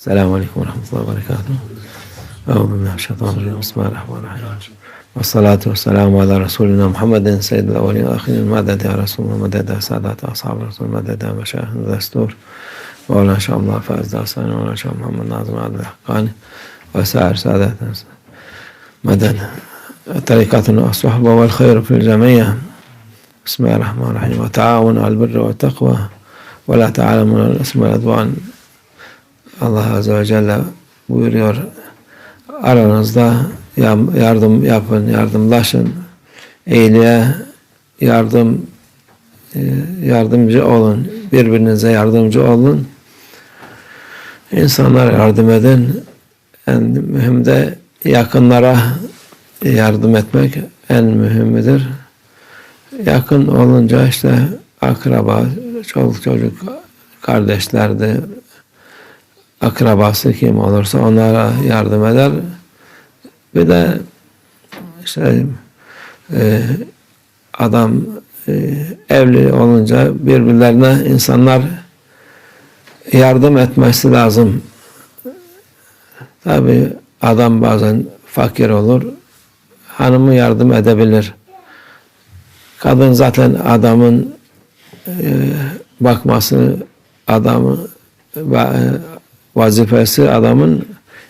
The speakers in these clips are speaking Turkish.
السلام عليكم ورحمة الله وبركاته. أعوذ بالله من الشيطان الرجيم. بسم الله الرحمن الرحيم. والصلاة والسلام على رسولنا محمد سيد الأولين والآخرين. مدد يا رسول الله مدد يا سادات أصحاب الرسول مدد يا مشايخ الدستور. ولا شاء الله فائز داستاني ولا شاء محمد ناظم عبد الحقاني. وسائر ساداتنا مدد طريقتنا الصحبة والخير في الجميع. بسم الله الرحمن الرحيم. وتعاونوا على البر والتقوى. ولا على الإثم والعدوان. Allah Azze ve Celle buyuruyor aranızda yardım yapın, yardımlaşın, iyiliğe yardım e, yardımcı olun, birbirinize yardımcı olun. İnsanlara yardım edin. En mühim de yakınlara yardım etmek en mühimidir. Yakın olunca işte akraba, çoluk çocuk, kardeşlerdi, akrabası kim olursa onlara yardım eder. Bir de işte e, adam e, evli olunca birbirlerine insanlar yardım etmesi lazım. Tabi adam bazen fakir olur. Hanımı yardım edebilir. Kadın zaten adamın e, bakması adamı vazifesi adamın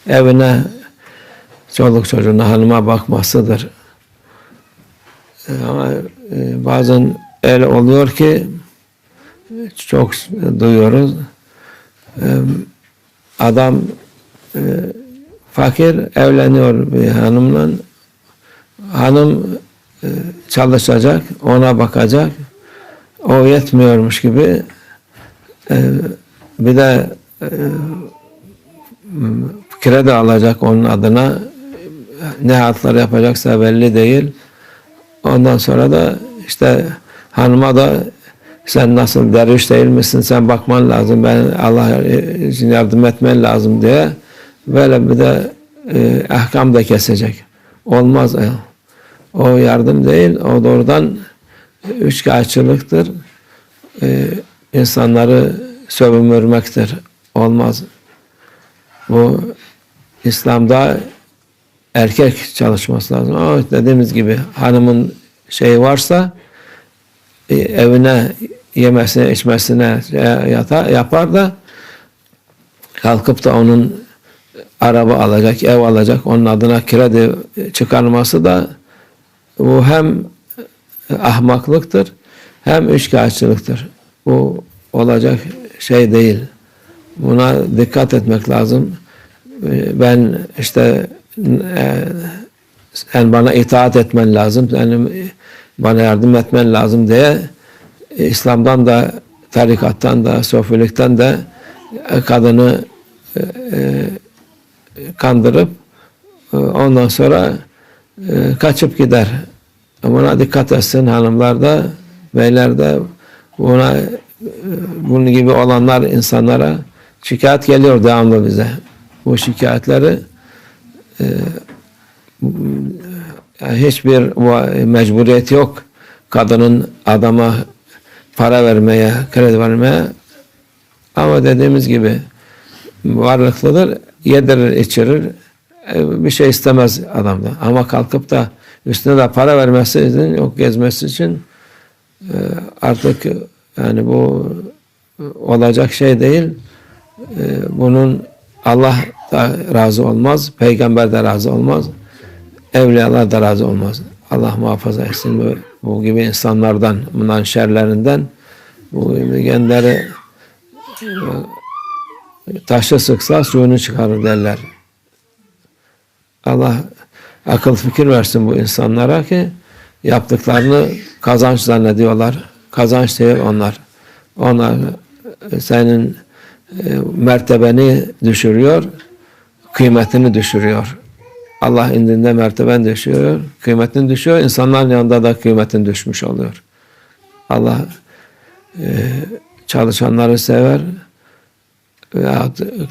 evine çoluk çocuğuna hanıma bakmasıdır. E, Ama e, bazen öyle oluyor ki çok duyuyoruz. E, Adam fakir evleniyor bir hanımla. Hanım çalışacak, ona bakacak. O yetmiyormuş gibi bir de kredi alacak onun adına ne hatlar yapacaksa belli değil. Ondan sonra da işte hanıma da sen nasıl derviş değil misin sen bakman lazım ben Allah için yardım etmen lazım diye böyle bir de e, ahkam da kesecek. Olmaz. ya. O yardım değil o doğrudan üçkağıtçılıktır. E, insanları sövünmürmektir. Olmaz. Bu İslam'da erkek çalışması lazım. Ama dediğimiz gibi hanımın şeyi varsa e, evine yemesine içmesine yata, yapar da kalkıp da onun araba alacak, ev alacak, onun adına kredi çıkarması da bu hem ahmaklıktır hem üçkağıtçılıktır. Bu olacak şey değil. Buna dikkat etmek lazım. Ben işte e, sen bana itaat etmen lazım, sen bana yardım etmen lazım diye İslam'dan da, tarikattan da, sofilikten de kadını e, kandırıp ondan sonra e, kaçıp gider. Buna dikkat etsin hanımlar da, beyler de buna bunun gibi olanlar insanlara şikayet geliyor devamlı bize. Bu şikayetleri e, yani hiçbir mecburiyet yok kadının adama para vermeye, kredi vermeye ama dediğimiz gibi varlıklıdır, yedirir, içirir, e, bir şey istemez adamda. Ama kalkıp da üstüne de para vermesi için, yok gezmesi için e, artık yani bu olacak şey değil. Bunun Allah da razı olmaz, peygamber de razı olmaz, evliyalar da razı olmaz. Allah muhafaza etsin bu, bu gibi insanlardan, bundan şerlerinden. Bu gibi genleri taşı sıksa suyunu çıkarır derler. Allah akıl fikir versin bu insanlara ki yaptıklarını kazanç zannediyorlar. Kazanç değil onlar. Onlar senin e, mertebeni düşürüyor, kıymetini düşürüyor. Allah indinde merteben düşüyor, kıymetini düşüyor. İnsanların yanında da kıymetin düşmüş oluyor. Allah e, çalışanları sever,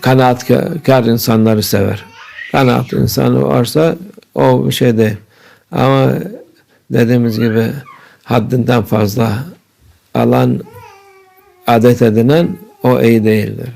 kanaatkar insanları sever. Kanaat insanı varsa o bir şey değil. Ama dediğimiz gibi haddinden fazla alan adet edinen o iyi değildir.